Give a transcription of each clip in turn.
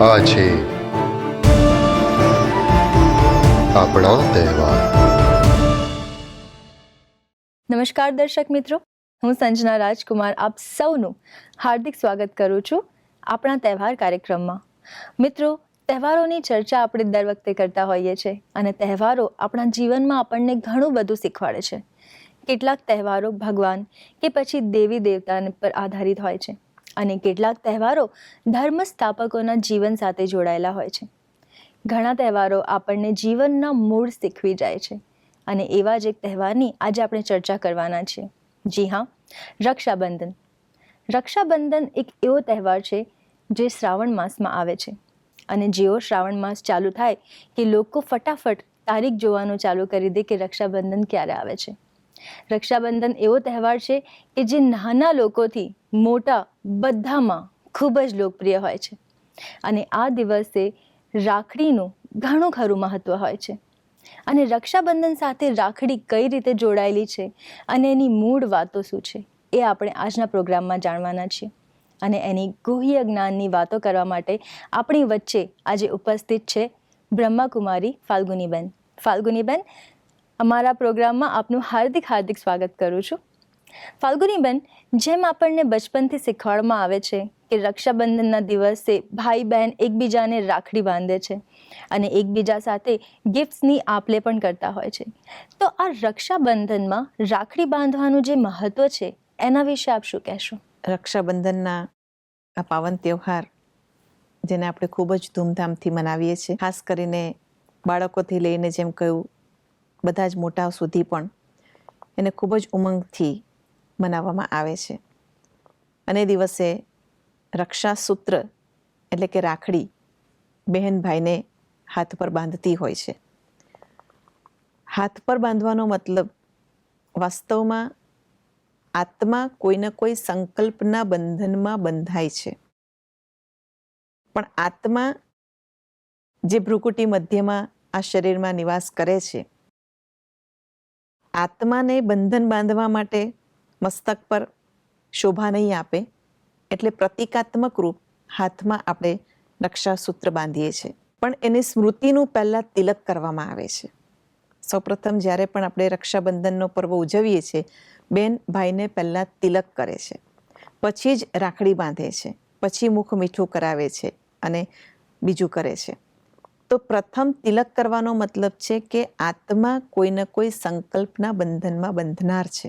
આ આપણા તહેવાર. નમસ્કાર દર્શક મિત્રો, હું સંજના રાજકુમાર આપ સૌનું હાર્દિક સ્વાગત કરું છું આપણા તહેવાર કાર્યક્રમમાં. મિત્રો, તહેવારોની ચર્ચા આપણે દર વખતે કરતા હોઈએ છીએ અને તહેવારો આપણા જીવનમાં આપણને ઘણું બધું શીખવાડે છે. કેટલાક તહેવારો ભગવાન કે પછી દેવી દેવતા પર આધારિત હોય છે. અને કેટલાક તહેવારો ધર્મ સ્થાપકોના જીવન સાથે જોડાયેલા હોય છે. ઘણા તહેવારો આપણને જીવનના મૂળ શીખવી જાય છે અને એવા જ એક તહેવારની આજે આપણે ચર્ચા કરવાના છીએ. જી હા, રક્ષાબંધન. રક્ષાબંધન એક એવો તહેવાર છે જે શ્રાવણ માસમાં આવે છે અને જેવો શ્રાવણ માસ ચાલુ થાય કે લોકો ફટાફટ તારીખ જોવાનું ચાલુ કરી દે કે રક્ષાબંધન ક્યારે આવે છે. રક્ષાબંધન એવો તહેવાર છે કે જે નાના લોકોથી મોટા બધામાં ખૂબ જ લોકપ્રિય હોય છે. અને આ દિવસે રાખડીનું ઘણું ખરું મહત્ત્વ હોય છે. અને રક્ષાબંધન સાથે રાખડી કઈ રીતે જોડાયેલી છે અને એની મૂળ વાતો શું છે એ આપણે આજના પ્રોગ્રામમાં જાણવાના છીએ. અને એની ગુહ્ય જ્ઞાનની વાતો કરવા માટે આપણી વચ્ચે આજે ઉપસ્થિત છે બ્રહ્માકુમારી ફાલ્ગુનીબેન. ફાલ્ગુનીબેન અમારા પ્રોગ્રામમાં આપનું હાર્દિક હાર્દિક સ્વાગત કરું છું. ફાલ્ગુનીબેન જેમ આપણને બચપનથી શીખવાડવામાં આવે છે કે રક્ષાબંધનના દિવસે ભાઈ બહેન એકબીજાને રાખડી બાંધે છે અને એકબીજા સાથે ગિફ્ટ્સની આપલે પણ કરતા હોય છે. તો આ રક્ષાબંધનમાં રાખડી બાંધવાનું જે મહત્વ છે, એના વિશે આપ શું કહેશો? રક્ષાબંધનના આ પાવન તહેવાર જેને આપણે ખૂબ જ ધૂમધામથી મનાવીએ છીએ, ખાસ કરીને બાળકોથી લઈને જેમ કહ્યું બધા જ મોટા સુધી પણ એને ખૂબ જ ઉમંગથી મનાવવામાં આવે છે. અને દિવસે રક્ષાસૂત્ર એટલે કે રાખડી બહેન ભાઈને હાથ પર બાંધતી હોય છે. હાથ પર બાંધવાનો મતલબ વાસ્તવમાં આત્મા કોઈને કોઈ સંકલ્પના બંધનમાં બંધાય છે. પણ આત્મા જે ભ્રુકુટી મધ્યમાં આ શરીરમાં નિવાસ કરે છે આત્માને બંધન બાંધવા માટે મસ્તક પર શોભા નહીં આપે, એટલે પ્રતિકાત્મક રૂપ હાથમાં આપણે રક્ષાસૂત્ર બાંધીએ છીએ. પણ એની સ્મૃતિનું પહેલાં તિલક કરવામાં આવે છે. સૌપ્રથમ જ્યારે પણ આપણે રક્ષાબંધનનો પર્વ ઉજવીએ છીએ, બેન ભાઈને પહેલાં તિલક કરે છે. પછી જ રાખડી બાંધે છે. પછી મુખ મીઠું કરાવે છે અને બીજું કરે છે. તો પ્રથમ તિલક કરવાનો મતલબ છે કે આત્મા કોઈને કોઈ સંકલ્પના બંધનમાં બંધનાર છે.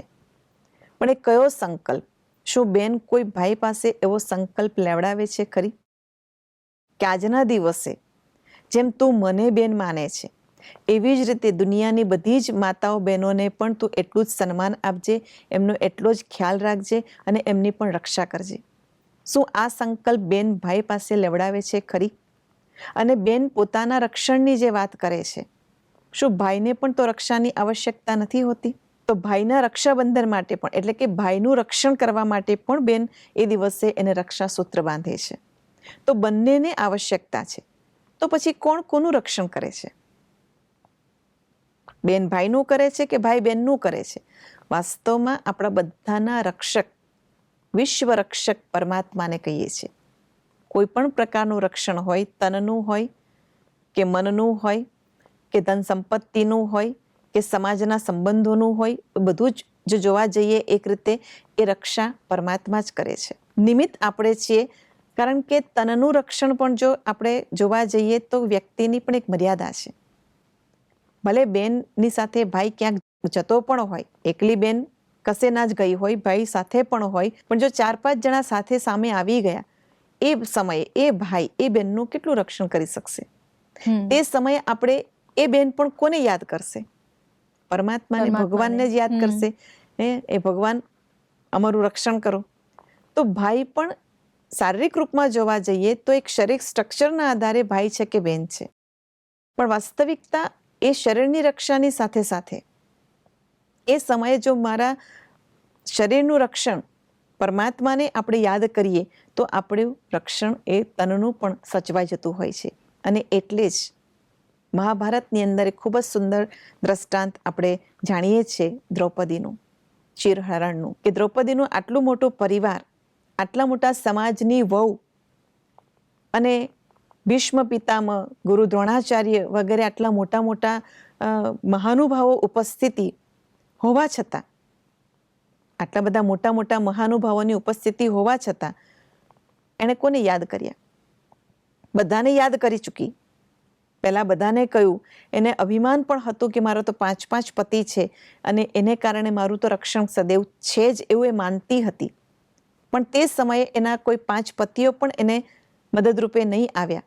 પણ એ કયો સંકલ્પ? શું બેન કોઈ ભાઈ પાસે એવો સંકલ્પ લેવડાવે છે ખરી? કે આજના દિવસે, જેમ તું મને બેન માને છે, એવી જ રીતે દુનિયાની બધી જ માતાઓ બહેનોને પણ તું એટલું જ સન્માન આપજે, એમનો એટલો જ ખ્યાલ રાખજે અને એમની પણ રક્ષા કરજે. શું આ સંકલ્પ બેન ભાઈ પાસે લેવડાવે છે ખરી? અને બેન પોતાના રક્ષણની જે વાત કરે છે. શું ભાઈને પણ તો રક્ષાની આવશ્યકતા નથી હોતી? તો ભાઈના રક્ષાબંધન માટે પણ, એટલે કે ભાઈનું રક્ષણ કરવા માટે પણ બેન એ દિવસે એને રક્ષાસૂત્ર બાંધે છે. તો બંનેને આવશ્યકતા છે. તો પછી કોણ કોનું રક્ષણ કરે છે? બેન ભાઈનું કરે છે કે ભાઈ બેનનું કરે છે? વાસ્તવમાં આપણા બધાના રક્ષક વિશ્વ રક્ષક પરમાત્માને કહીએ છીએ. કોઈ પણ પ્રકારનું રક્ષણ હોય, તનનું હોય કે મનનું હોય કે ધન સંપત્તિનું હોય કે સમાજના સંબંધોનું હોય બધું જ જો જોવા જઈએ એક રીતે એ રક્ષા પરમાત્મા જ કરે છે. નિમિત્ત આપણે છીએ, કારણ કે તનનું રક્ષણ પણ જો આપણે જોવા જઈએ તો વ્યક્તિની પણ એક મર્યાદા છે. ભલે બેનની સાથે ભાઈ ક્યાંક જતો પણ હોય, એકલી બેન કસે ના જ ગઈ હોય, ભાઈ સાથે પણ હોય, પણ જો ચાર પાંચ જણા સાથે સામે આવી ગયા એ સમયે એ ભાઈ એ બેનનું કેટલું રક્ષણ કરી શકશે? તે સમયે આપણે એ બેન પણ કોને યાદ કરશે? પરમાત્માને. ભગવાનને જ યાદ કરશે? હે એ ભગવાન અમારું રક્ષણ કરો. તો ભાઈ પણ શારીરિક રૂપમાં જોવા જઈએ તો એક શરીર સ્ટ્રક્ચરના આધારે ભાઈ છે કે બેન છે? પણ વાસ્તવિકતા એ શરીરની રક્ષાની સાથે સાથે. એ સમયે જો મારા શરીરનું રક્ષણ પરમાત્માને આપણે યાદ કરીએ, તો આપણું રક્ષણ એ તનનું પણ સચવાઈ જતું હોય છે. અને એટલે જ મહાભારતની અંદર એક ખૂબ જ સુંદર દ્રષ્ટાંત આપણે જાણીએ છીએ દ્રૌપદીનું, ચિરહરણનું, કે દ્રૌપદીનું આટલું મોટું પરિવાર, આટલા મોટા સમાજની વહુ અને ભીષ્મ પિતામહ, ગુરુ દ્રોણાચાર્ય વગેરે આટલા મોટા મોટા મહાનુભાવો ઉપસ્થિતિ હોવા છતાં આટલા બધા મોટા મોટા મહાનુભાવોની ઉપસ્થિતિ હોવા છતાં એણે કોને યાદ કર્યા? બધાને યાદ કરી ચૂકી. પહેલાં બધાને કહ્યું, એને અભિમાન પણ હતું કે મારો તો પાંચ પાંચ પતિ છે અને એને કારણે મારું તો રક્ષણ સદૈવ છે જ એવું એ માનતી હતી. પણ તે સમયે એના કોઈ પાંચ પતિઓ પણ એને મદદરૂપે નહીં આવ્યા.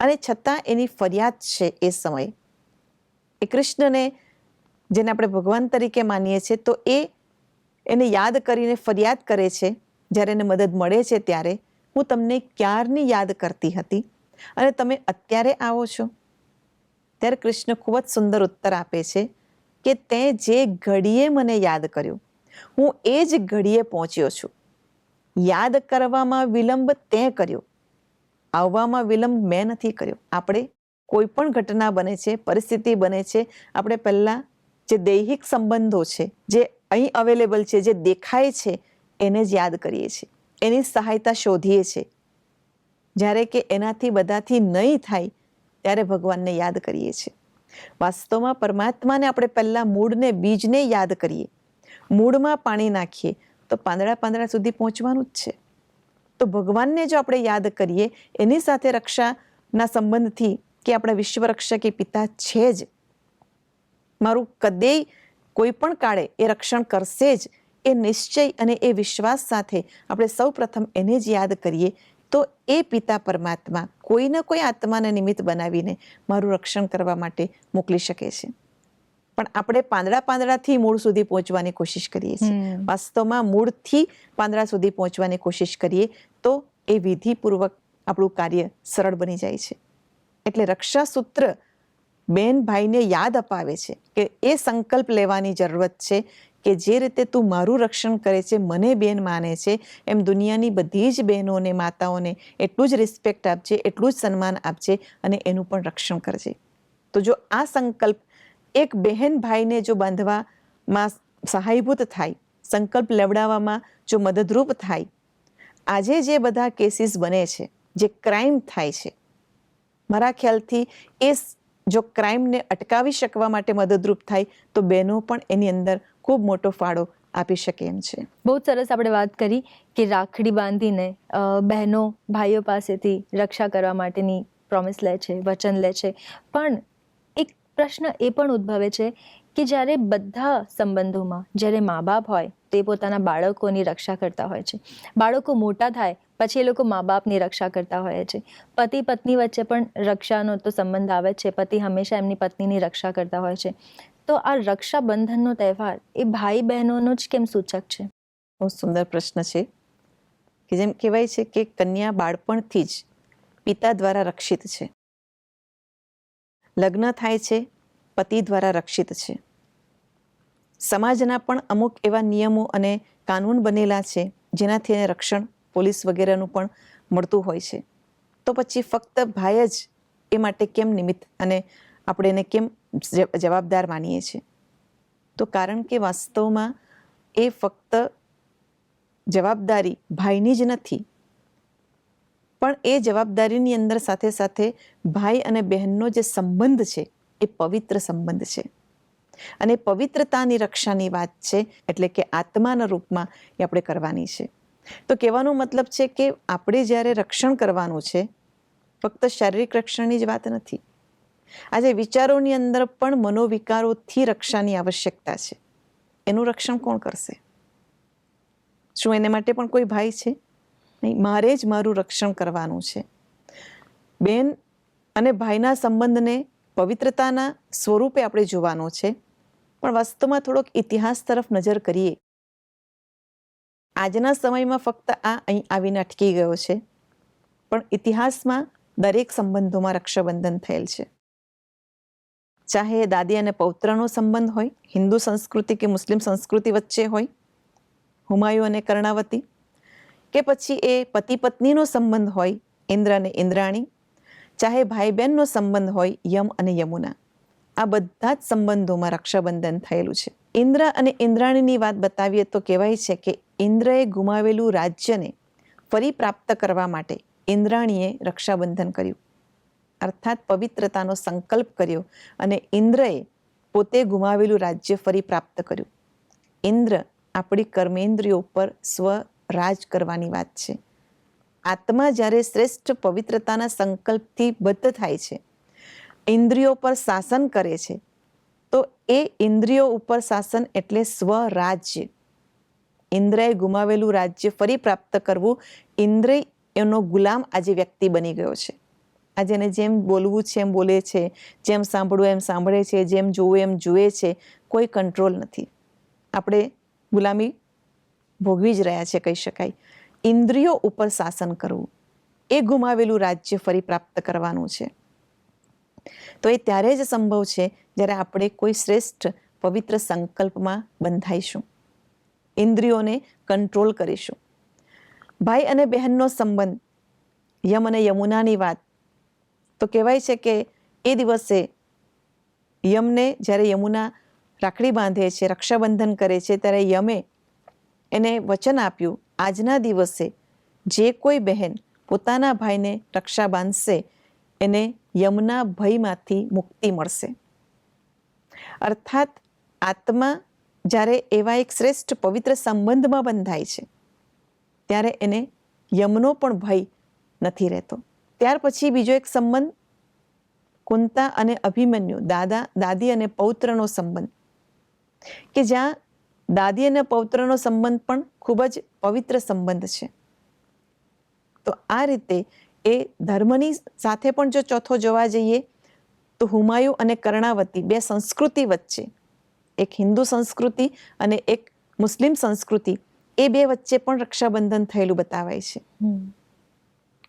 અને છતાં એની ફરિયાદ છે એ સમયે. એ કૃષ્ણને, જેને આપણે ભગવાન તરીકે માનીએ છીએ, તો એ એને યાદ કરીને ફરિયાદ કરે છે, જ્યારે એને મદદ મળે છે ત્યારે, હું તમને ક્યારની યાદ કરતી હતી? અને તમે અત્યારે આવો છો? ત્યારે કૃષ્ણ ખૂબ જ સુંદર ઉત્તર આપે છે કે તે જે ઘડીએ મને યાદ કર્યું, હું એ જ ઘડીએ પહોંચ્યો છું. યાદ કરવામાં વિલંબ તે કર્યો. આવવામાં વિલંબ મેં નથી કર્યો. આપણે કોઈ પણ ઘટના બને છે, પરિસ્થિતિ બને છે, આપણે પહેલાં જે દૈહિક સંબંધો છે, જે અહીં અવેલેબલ છે, જે દેખાય છે, એને જ યાદ કરીએ છીએ. એની સહાયતા શોધીએ છીએ. જ્યારે કે એનાથી બધાથી નહીં થાય, ત્યારે ભગવાનને યાદ કરીએ છીએ. વાસ્તવમાં પરમાત્માને આપણે પહેલાં મૂળને, બીજને યાદ કરીએ. મૂળમાં પાણી નાખીએ, તો પાંદડા પાંદડા સુધી પહોંચવાનું જ છે. તો ભગવાનને જો આપણે યાદ કરીએ, એની સાથે રક્ષાના સંબંધથી કે આપણા વિશ્વ રક્ષક એ પિતા છે જ. મારું કદેય કોઈ પણ કાળે એ રક્ષણ કરશે જ એ નિશ્ચય અને એ વિશ્વાસ સાથે આપણે સૌ પ્રથમ એને જ યાદ કરીએ તો એ પિતા પરમાત્મા કોઈને કોઈ આત્માને નિમિત્ત બનાવીને મારું રક્ષણ કરવા માટે મોકલી શકે છે. પણ આપણે પાંદડા પાંદડાથી મૂળ સુધી પહોંચવાની કોશિશ કરીએ છીએ. વાસ્તવમાં મૂળથી પાંદડા સુધી પહોંચવાની કોશિશ કરીએ તો એ વિધિપૂર્વક આપણું કાર્ય સરળ બની જાય છે. એટલે રક્ષા સૂત્ર બેન ભાઈને યાદ અપાવે છે કે એ સંકલ્પ લેવાની જરૂરત છે કે જે રીતે તું મારું રક્ષણ કરે છે, મને બેન માને છે, એમ દુનિયાની બધી જ બહેનોને, માતાઓને એટલું જ રિસ્પેક્ટ આપજે, એટલું જ સન્માન આપજે અને એનું પણ રક્ષણ કરજે. તો જો આ સંકલ્પ એક બહેન ભાઈને જો બાંધવામાં સહાયભૂત થાય, સંકલ્પ લેવડાવવામાં જો મદદરૂપ થાય, આજે જે બધા કેસીસ બને છે, જે ક્રાઇમ થાય છે, મારા ખ્યાલથી એ જો ક્રાઇમને અટકાવી શકવા માટે મદદરૂપ થાય, તો બહેનો પણ એની અંદર ખૂબ મોટો ફાળો આપી શકે એમ છે. બહુ સરસ આપણે વાત કરી કે રાખડી બાંધીને બહેનો ભાઈઓ પાસેથી રક્ષા કરવા માટેની પ્રોમિસ લે છે, વચન લે છે. પણ એક પ્રશ્ન એ પણ ઉદ્ભવે છે કે જ્યારે બધા સંબંધોમાં જ્યારે મા બાપ હોય તે પોતાના બાળકોની રક્ષા કરતા હોય છે. બાળકો મોટા થાય, પછી એ લોકો મા બાપની રક્ષા કરતા હોય છે. પતિ પત્ની વચ્ચે પણ રક્ષાનો તો સંબંધ આવે છે. પતિ હંમેશા એમની પત્નીની રક્ષા કરતા હોય છે. તો આ રક્ષાબંધનનો તહેવાર એ ભાઈ બહેનોનો જ કેમ સૂચક છે? બહુ સુંદર પ્રશ્ન છે. કે જેમ કહેવાય છે કે કન્યા બાળપણથી જ પિતા દ્વારા રક્ષિત છે. લગ્ન થાય છે, પતિ દ્વારા રક્ષિત છે. સમાજના પણ અમુક એવા નિયમો અને કાનૂન બનેલા છે, જેનાથી એને રક્ષણ પોલીસ વગેરેનું પણ મળતું હોય છે. તો પછી ફક્ત ભાઈ જ એ માટે કેમ નિમિત્ત અને આપણે એને કેમ જવાબદાર માનીએ છીએ? તો કારણ કે વાસ્તવમાં એ ફક્ત જવાબદારી ભાઈની જ નથી, પણ એ જવાબદારીની અંદર સાથે સાથે ભાઈ અને બહેનનો જે સંબંધ છે, એ પવિત્ર સંબંધ છે. અને પવિત્રતાની રક્ષાની વાત છે, એટલે કે આત્માના રૂપમાં એ આપણે કરવાની છે. તો કહેવાનો મતલબ છે કે આપણે જ્યારે રક્ષણ કરવાનું છે, ફક્ત શારીરિક રક્ષણની જ વાત નથી. આજે વિચારોની અંદર પણ મનોવિકારોથી રક્ષાની આવશ્યકતા છે. એનું રક્ષણ કોણ કરશે? શું એને માટે પણ કોઈ ભાઈ છે? નહીં, મારે જ મારું રક્ષણ કરવાનું છે. બેન અને ભાઈના સંબંધને પવિત્રતાના સ્વરૂપે આપણે જોવાનો છે પણ વાસ્તવમાં થોડોક ઇતિહાસ તરફ નજર કરીએ. આજના સમયમાં ફક્ત આ અહીં આવીને અટકી ગયો છે. પણ ઇતિહાસમાં દરેક સંબંધોમાં રક્ષાબંધન થયેલ છે. ચાહે દાદી અને પૌત્રનો સંબંધ હોય, હિન્દુ સંસ્કૃતિ કે મુસ્લિમ સંસ્કૃતિ વચ્ચે હોય, હુમાયુ અને કર્ણાવતી, કે પછી એ પતિ પત્નીનો સંબંધ હોય, ઇન્દ્ર અને ઇન્દ્રાણી, ચાહે ભાઈ બહેનનો સંબંધ હોય, યમ અને યમુના. આ બધા જ સંબંધોમાં રક્ષાબંધન થયેલું છે. ઇન્દ્ર અને ઇન્દ્રાણીની વાત બતાવીએ તો કહેવાય છે કે ઇન્દ્રએ ગુમાવેલું રાજ્યને ફરી પ્રાપ્ત કરવા માટે ઇન્દ્રાણીએ રક્ષાબંધન કર્યું. અર્થાત પવિત્રતાનો સંકલ્પ કર્યો અને ઇન્દ્રએ પોતે ગુમાવેલું રાજ્ય ફરી પ્રાપ્ત કર્યું. ઇન્દ્ર આપણી કર્મેન્દ્રિયો પર સ્વ રાજ કરવાની વાત છે. આત્મા જ્યારે શ્રેષ્ઠ પવિત્રતાના સંકલ્પથી બદ્ધ થાય છે ઇન્દ્રિયો પર શાસન કરે છે, તો એ ઇન્દ્રિયો ઉપર શાસન એટલે સ્વરાજ્ય. ઇન્દ્રએ ગુમાવેલું રાજ્ય ફરી પ્રાપ્ત કરવું ઇન્દ્ર એનો ગુલામ આજે વ્યક્તિ બની ગયો છે. આજે એને જેમ બોલવું છે, એમ બોલે છે, જેમ સાંભળવું, એમ સાંભળે છે, જેમ જોવું, એમ જુએ છે, કોઈ કંટ્રોલ નથી. આપણે ગુલામી ભોગવી જ રહ્યા છે કહી શકાય. ઇન્દ્રિયો ઉપર શાસન કરવું, એ ગુમાવેલું રાજ્ય ફરી પ્રાપ્ત કરવાનું છે. તો એ ત્યારે જ સંભવ છે જ્યારે આપણે કોઈ શ્રેષ્ઠ પવિત્ર સંકલ્પમાં બંધાઈશું. ઇન્દ્રિયોને કંટ્રોલ કરીશું. ભાઈ અને બહેનનો સંબંધ, યમ અને યમુનાની વાત. તો કહેવાય છે કે એ દિવસે યમને જ્યારે યમુના રાખડી બાંધે છે, રક્ષાબંધન કરે છે, ત્યારે યમે એને વચન આપ્યું, આજના દિવસે જે કોઈ બહેન પોતાના ભાઈને રક્ષા બાંધશે એને યમના ભયમાંથી મુક્તિ મળશે. અર્થાત આત્મા જ્યારે એવા એક શ્રેષ્ઠ પવિત્ર સંબંધમાં બંધાય છે, ત્યારે એને યમનો પણ ભય નથી રહેતો. ત્યાર પછી બીજો એક સંબંધ, કુંતા અને અભિમન્યુ, દાદા, દાદી અને પૌત્રનો સંબંધ. કે જ્યાં દાદી અને પૌત્રનો સંબંધ પણ ખૂબ જ પવિત્ર સંબંધ છે. તો આ રીતે એ ધર્મની સાથે પણ જો ચોથો જોવા જઈએ તો હુમાયુ અને કર્ણાવતી બે સંસ્કૃતિ વચ્ચે એક હિન્દુ સંસ્કૃતિ અને એક મુસ્લિમ સંસ્કૃતિ એ બે વચ્ચે પણ રક્ષાબંધન થયેલું બતાવાય છે.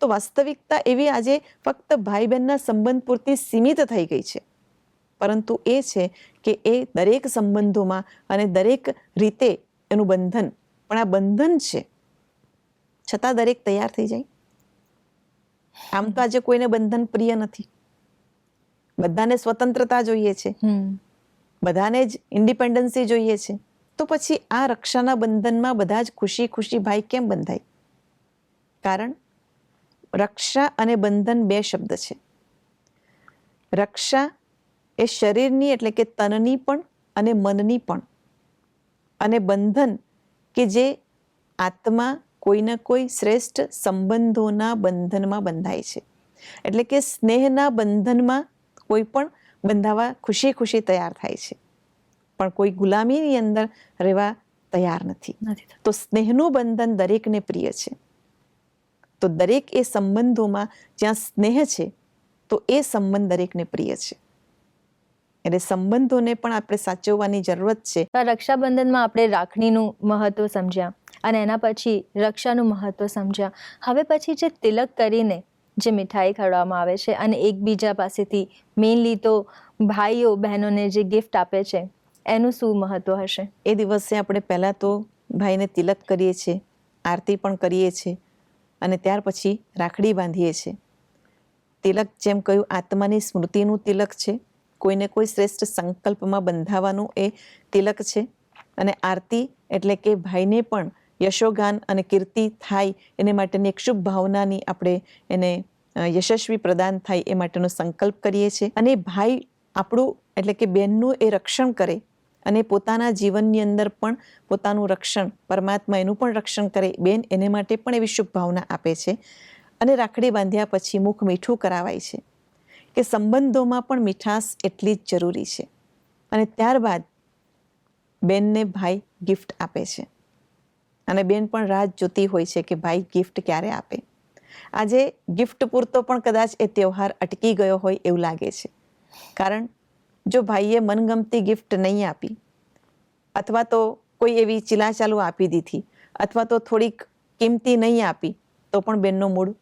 તો વાસ્તવિકતા એવી આજે ફક્ત ભાઈ બહેનના સંબંધ પૂરતી સીમિત થઈ ગઈ છે. પરંતુ એ છે કે એ દરેક સંબંધોમાં અને દરેક રીતે એનું બંધન પણ આ બંધન છે. છતાં દરેક તૈયાર થઈ જાય. આમ તો આજે કોઈને બંધન પ્રિય નથી. બધાને સ્વતંત્રતા જોઈએ છે. બધાને જ ઇન્ડિપેન્ડન્સી જોઈએ છે. તો પછી આ રક્ષાના બંધનમાં બધા જ ખુશી ખુશી ભાઈ કેમ બંધાય? કારણ રક્ષા અને બંધન બે શબ્દ છે. રક્ષા એ શરીરની એટલે કે તનની પણ અને મનની પણ. અને બંધન કે જે આત્મા કોઈના કોઈ શ્રેષ્ઠ સંબંધોના બંધનમાં બંધાય છે. એટલે કે સ્નેહના બંધનમાં કોઈ પણ બંધાવા ખુશી ખુશી તૈયાર થાય છે. પણ કોઈ ગુલામીની અંદર રહેવા તૈયાર નથી. તો સ્નેહનું બંધન દરેકને પ્રિય છે. તો દરેક એ સંબંધોમાં જ્યાં સ્નેહ છે તો એ સંબંધ દરેકને પ્રિય છે. એટલે સંબંધોને પણ આપણે સાચવવાની જરૂરત છે. રક્ષાબંધનમાં આપણે રાખડીનું મહત્વ સમજ્યા. અને એના પછી રક્ષાનું મહત્ત્વ સમજ્યા. હવે પછી જે તિલક કરીને જે મીઠાઈ ખવડાવવામાં આવે છે અને એકબીજા પાસેથી મેઇનલી તો ભાઈઓ, બહેનોને જે ગિફ્ટ આપે છે, એનું શું મહત્ત્વ હશે? એ દિવસે આપણે પહેલાં તો ભાઈને તિલક કરીએ છીએ, આરતી પણ કરીએ છીએ અને ત્યાર પછી રાખડી બાંધીએ છીએ. તિલક જેમ કહ્યું, આત્માની સ્મૃતિનું તિલક છે. કોઈને કોઈ શ્રેષ્ઠ સંકલ્પમાં બંધાવાનું એ તિલક છે. અને આરતી એટલે કે ભાઈને પણ યશોગાન અને કીર્તિ થાય એને માટેની એક શુભ ભાવનાની આપણે એને યશસ્વી પ્રદાન થાય એ માટેનો સંકલ્પ કરીએ છીએ. અને ભાઈ આપણું એટલે કે બેનનું એ રક્ષણ કરે અને પોતાના જીવનની અંદર પણ પોતાનું રક્ષણ, પરમાત્મા એનું પણ રક્ષણ કરે. બેન એને માટે પણ એવી શુભ ભાવના આપે છે. અને રાખડી બાંધ્યા પછી મુખ મીઠું કરાવાય છે કે સંબંધોમાં પણ મીઠાશ એટલી જ જરૂરી છે. અને ત્યારબાદ બેનને ભાઈ ગિફ્ટ આપે છે. અને બેન પણ રાહ જોતી હોય છે કે ભાઈ ગિફ્ટ ક્યારે આપે? આજે ગિફ્ટ પૂરતો પણ કદાચ એ તહેવાર અટકી ગયો હોય એવું લાગે છે. કારણ જો ભાઈએ મનગમતી ગિફ્ટ નહીં આપી અથવા તો કોઈ એવી ચીલાચાલુ આપી દીધી અથવા તો થોડીક કિંમતી નહીં આપી તો પણ બેનનો મૂડ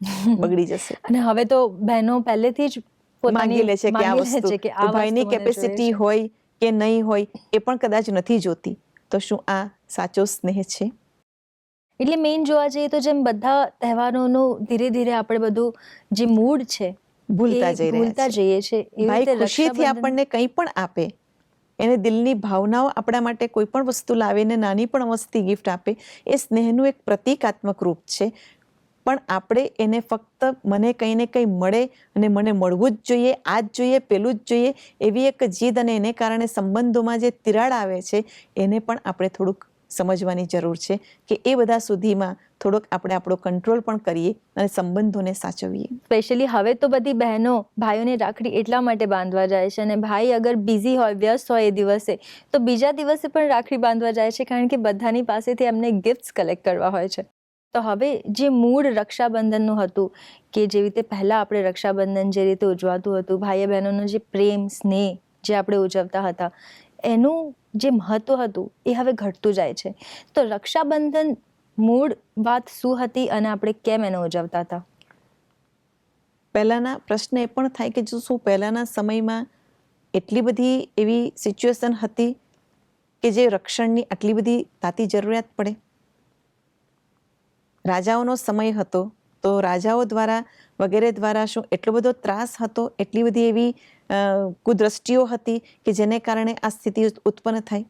બગડી જશે. અને હવે તો બહેનો પહેલેથી જ માંગી લે છે કે આ વસ્તુ ભાઈની કેપેસિટી હોય કે નહીં હોય એ પણ કદાચ નથી જોતી. તો શું આ સાચો સ્નેહ છે. એટલે મેઇન જોવા જઈએ તો જેમ બધા તહેવારોનું ધીરે ધીરે આપણે બધું જે મૂડ છે ભૂલતા જઈ ભૂલતા રહ્યા જઈએ છે ભાઈ ખુશીથી આપણને કંઈ પણ આપે એને દિલની ભાવનાઓ આપણા માટે કોઈ પણ વસ્તુ લાવીને નાની પણ વસ્તી ગિફ્ટ આપે એ સ્નેહનું એક પ્રતિકાત્મક રૂપ છે. પણ આપણે એને ફક્ત મને કંઈ ને કંઈ મળે અને મને મળવું જ જોઈએ, આ જ જોઈએ, પેલું જ જોઈએ, એવી એક જીદ અને એને કારણે સંબંધોમાં જે તિરાડ આવે છે, એને પણ આપણે થોડુંક સમજવાની જરૂર છે કે એ બધા સુધીમાં થોડોક આપણે આપણો કંટ્રોલ પણ કરીએ અને સંબંધોને સાચવીએ. સ્પેશિયલી હવે તો બધી બહેનો ભાઈઓને રાખડી એટલા માટે બાંધવા જાય છે અને ભાઈ અગર બિઝી હોય, વ્યસ્ત હોય એ દિવસે, તો બીજા દિવસે પણ રાખડી બાંધવા જાય છે કારણ કે બધાની પાસેથી એમને ગિફ્ટ્સ કલેક્ટ કરવા હોય છે. તો હવે જે મૂળ રક્ષાબંધનનું હતું, કે જેવી રીતે પહેલાં આપણે રક્ષાબંધન જે રીતે ઉજવાતું હતું, ભાઈ બહેનોનો જે પ્રેમ, સ્નેહ જે આપણે ઉજવતા હતા, એનું જે મહત્વ હતું એ હવે ઘટતું જાય છે. તો રક્ષાબંધન મૂળ વાત શું હતી અને આપણે કેમ એને ઉજવતા હતા? પહેલાંના પ્રશ્ન એ પણ થાય કે જો શું પહેલાંના સમયમાં એટલી બધી એવી સિચ્યુએશન હતી કે જે રક્ષણની આટલી બધી તાતી જરૂરિયાત પડે? રાજાઓનો સમય હતો તો રાજાઓ દ્વારા વગેરે દ્વારા શું એટલો બધો ત્રાસ હતો એટલી બધી એવી કુદ્રષ્ટિઓ હતી કે જેને કારણે આ સ્થિતિ ઉત્પન્ન થાય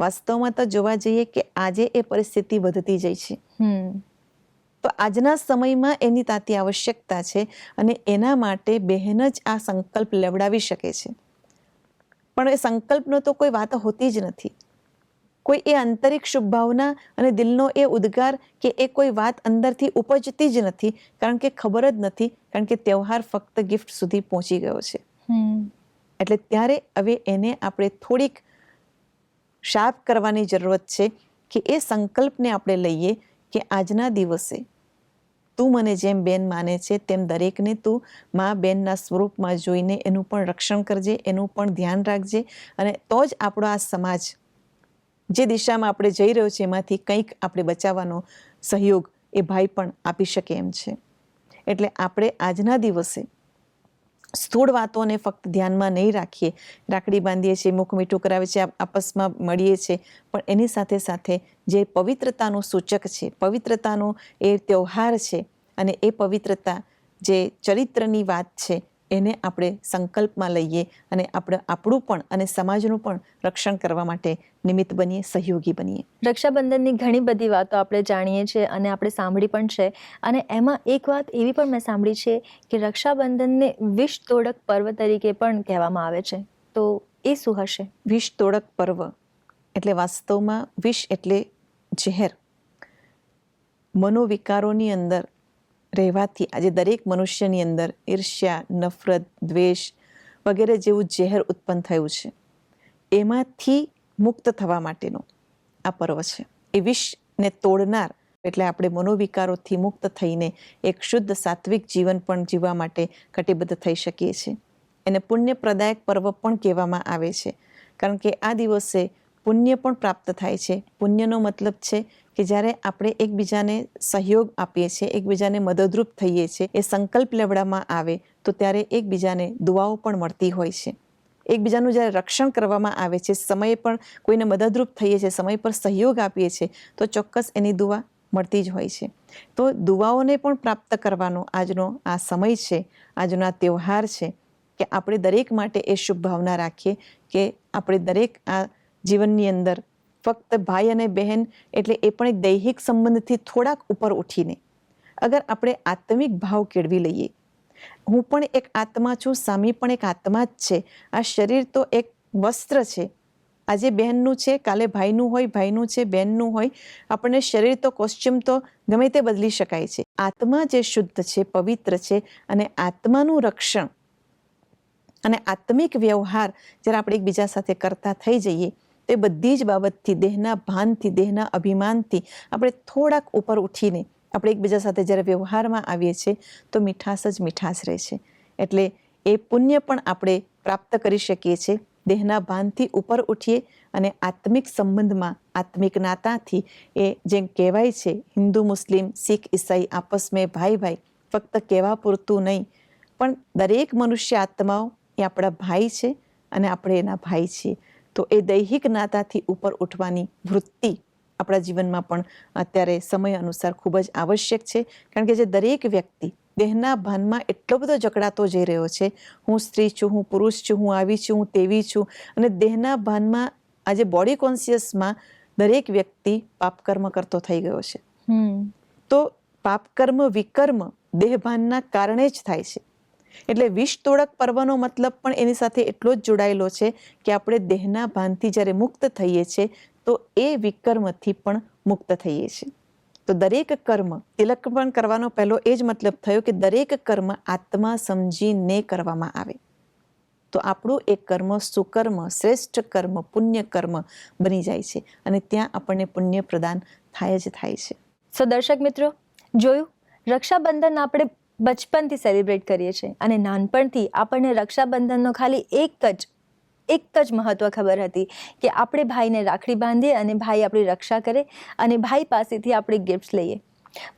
વાસ્તવમાં તો જોવા જઈએ કે આજે એ પરિસ્થિતિ વધતી જાય છે. તો આજના સમયમાં એની તાતી આવશ્યકતા છે અને એના માટે બહેન જ આ સંકલ્પ લેવડાવી શકે છે. પણ એ સંકલ્પનો તો કોઈ વાત હોતી જ નથી. કોઈ એ આંતરિક શુભ ભાવના અને દિલનો એ ઉદ્ગાર કે એ કોઈ વાત અંદરથી ઉપજતી જ નથી કારણ કે ખબર જ નથી કારણ કે તહેવાર ફક્ત ગિફ્ટ સુધી પહોંચી ગયો છે. હમ. એટલે ત્યારે હવે એને આપણે થોડીક શાર્પ કરવાની જરૂરત છે કે એ સંકલ્પને આપણે લઈએ કે આજના દિવસે તું મને જેમ બેન માને છે તેમ દરેકને તું મા બેનના સ્વરૂપમાં જોઈને એનું પણ રક્ષણ કરજે એનું પણ ધ્યાન રાખજે અને તો જ આપણો આ સમાજ જે દિશામાં આપણે જઈ રહ્યો છે એમાંથી કંઈક આપણે બચાવવાનો સહયોગ એ ભાઈ પણ આપી શકે એમ છે. એટલે આપણે આજના દિવસે સ્થૂળ વાતોને ફક્ત ધ્યાનમાં નહીં રાખીએ. રાખડી બાંધીએ છીએ, મુખ મીઠું કરાવીએ છે આપસમાં મળીએ છીએ. પણ એની સાથે સાથે જે પવિત્રતાનું સૂચક છે, પવિત્રતાનો એ તહેવાર છે અને એ પવિત્રતા જે ચરિત્રની વાત છે એને આપણે સંકલ્પમાં લઈએ અને આપણે આપણું પણ અને સમાજનું પણ રક્ષણ કરવા માટે નિમિત્ત બનીએ સહયોગી બનીએ. રક્ષાબંધનની ઘણી બધી વાતો આપણે જાણીએ છીએ અને આપણે સાંભળી પણ છે. અને એમાં એક વાત એવી પણ મેં સાંભળી છે કે રક્ષાબંધનને વિષ તોડક પર્વ તરીકે પણ કહેવામાં આવે છે. તો એ શું હશે? વિષ તોડક પર્વ એટલે વાસ્તવમાં વિષ એટલે ઝેર. મનોવિકારોની અંદર રહેવાથી આજે દરેક મનુષ્યની અંદર ઈર્ષ્યા, નફરત, દ્વેષ વગેરે જેવું ઝેર ઉત્પન્ન થયું છે. એમાંથી મુક્ત થવા માટેનો આ પર્વ છે. એ વિષને તોડનાર એટલે આપણે મનોવિકારોથી મુક્ત થઈને એક શુદ્ધ સાત્વિક જીવન પણ જીવવા માટે કટિબદ્ધ થઈ શકીએ છીએ. એને પુણ્યપ્રદાયક પર્વ પણ કહેવામાં આવે છે. કારણ કે આ દિવસે પુણ્ય પણ પ્રાપ્ત થાય છે. પુણ્યનો મતલબ છે કે જ્યારે આપણે એકબીજાને સહયોગ આપીએ છીએ, એકબીજાને મદદરૂપ થઈએ છીએ, એ સંકલ્પ લેવડાવવામાં આવે, તો ત્યારે એકબીજાને દુઆઓ પણ મળતી હોય છે. એકબીજાનું જ્યારે રક્ષણ કરવામાં આવે છે, સમયે પણ કોઈને મદદરૂપ થઈએ છીએ, સમય પર સહયોગ આપીએ છીએ, તો ચોક્કસ એની દુઆ મળતી જ હોય છે. તો દુવાઓને પણ પ્રાપ્ત કરવાનો આજનો આ સમય છે, આજનો આ તહેવાર છે, કે આપણે દરેક માટે એ શુભ ભાવના રાખીએ, કે આપણે દરેક આ જીવનની અંદર ફક્ત ભાઈ અને બહેન એટલે એ પણ એક દૈહિક સંબંધથી થોડાક ઉપર ઉઠીને. અગર આપણે આત્મિક ભાવ કેળવી લઈએ. હું પણ એક આત્મા છું, સામી પણ એક આત્મા જ છે. આ શરીર તો એક વસ્ત્ર છે. આજે બહેનનું છે, કાલે ભાઈનું હોય, ભાઈનું છે, બહેનનું હોય. આપણને શરીર તો, કોસ્ચ્યુમ તો ગમે તે બદલી શકાય છે. આત્મા જે શુદ્ધ છે, પવિત્ર છે અને આત્માનું રક્ષણ અને આત્મિક વ્યવહાર જ્યારે આપણે એકબીજા સાથે કરતા થઈ જઈએ તે બધી જ બાબતથી, દેહના ભાનથી, દેહના અભિમાનથી આપણે થોડાક ઉપર ઉઠીને આપણે એકબીજા સાથે જ્યારે વ્યવહારમાં આવીએ છીએ, તો મીઠાશ જ મીઠાશ રહે છે. એટલે એ પુણ્ય પણ આપણે પ્રાપ્ત કરી શકીએ છીએ. દેહના ભાનથી ઉપર ઉઠીએ અને આત્મિક સંબંધમાં, આત્મિક નાતાથી એ જેમ કહેવાય છે, હિન્દુ, મુસ્લિમ, શીખ, ઈસાઈ આપસમે ભાઈ ભાઈ, ફક્ત કહેવા પૂરતું નહીં. પણ દરેક મનુષ્ય આત્માઓ એ આપણા ભાઈ છે અને આપણે એના ભાઈ છીએ. તો એ દૈહિક નાતાથી ઉપર ઉઠવાની વૃત્તિ આપણા જીવનમાં પણ અત્યારે સમય અનુસાર ખૂબ જ આવશ્યક છે. કારણ કે જે દરેક વ્યક્તિ દેહના ભાનમાં એટલો બધો જકડાતો જઈ રહ્યો છે. હું સ્ત્રી છું હું પુરુષ છું હું આવી છું હું તેવી છું અને દેહના ભાનમાં આજે બોડી કોન્શિયસમાં દરેક વ્યક્તિ પાપકર્મ કરતો થઈ ગયો છે. તો પાપકર્મ વિકર્મ દેહભાનના કારણે જ થાય છે. એટલે વિષ તોડક પર્વનો મતલબ પણ એની સાથે એટલો જ જોડાયેલો છે કે આપણે દેહના ભાનથી જ્યારે મુક્ત થઈએ છીએ તો એ વિકર્મથી પણ મુક્ત થઈએ છીએ તો દરેક કર્મ તિલકપણ કરવાનો પહેલો એ જ મતલબ થયો કે દરેક કર્મ આત્મા સમજીને કરવામાં આવે. તો આપણું એ કર્મ સુકર્મ, શ્રેષ્ઠ કર્મ, પુણ્ય કર્મ બની જાય છે અને ત્યાં આપણને પુણ્ય પ્રદાન થાય જ થાય છે. સો દર્શક મિત્રો, જોયું? રક્ષાબંધન આપણે બચપનથી સેલિબ્રેટ કરીએ છીએ. અને નાનપણથી આપણને રક્ષાબંધનનો ખાલી એક જ એક જ મહત્વ ખબર હતી કે આપણે ભાઈને રાખડી બાંધીએ અને ભાઈ આપણી રક્ષા કરે અને ભાઈ પાસેથી આપણે ગિફ્ટ્સ લઈએ.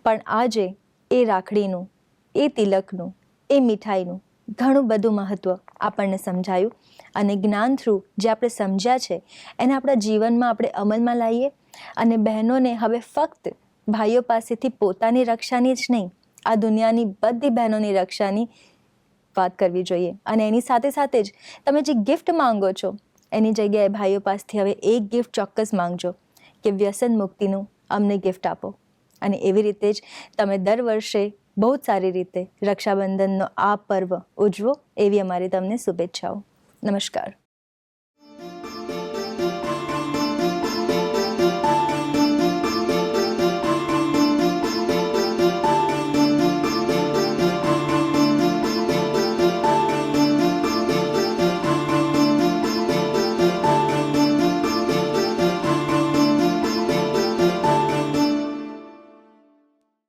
પણ આજે એ રાખડીનું, એ તિલકનું, એ મીઠાઈનું ઘણું બધું મહત્વ આપણને સમજાયું. અને જ્ઞાન થ્રુ જે આપણે સમજ્યા છે, એને આપણા જીવનમાં આપણે અમલમાં લાવીએ. અને બહેનોને હવે ફક્ત ભાઈઓ પાસેથી પોતાની રક્ષાની જ નહીં આ દુનિયાની બધી બહેનોની રક્ષાની વાત કરવી જોઈએ. અને એની સાથે સાથે જ તમે જે ગિફ્ટ માંગો છો, એની જગ્યાએ ભાઈઓ પાસેથી હવે એક ગિફ્ટ ચોક્કસ માંગજો કે વ્યસન મુક્તિનું અમને ગિફ્ટ આપો. અને એવી રીતે જ તમે દર વર્ષે બહુ જ સારી રીતે રક્ષાબંધનનો આ પર્વ ઉજવો એવી અમારી તમને શુભેચ્છાઓ. નમસ્કાર.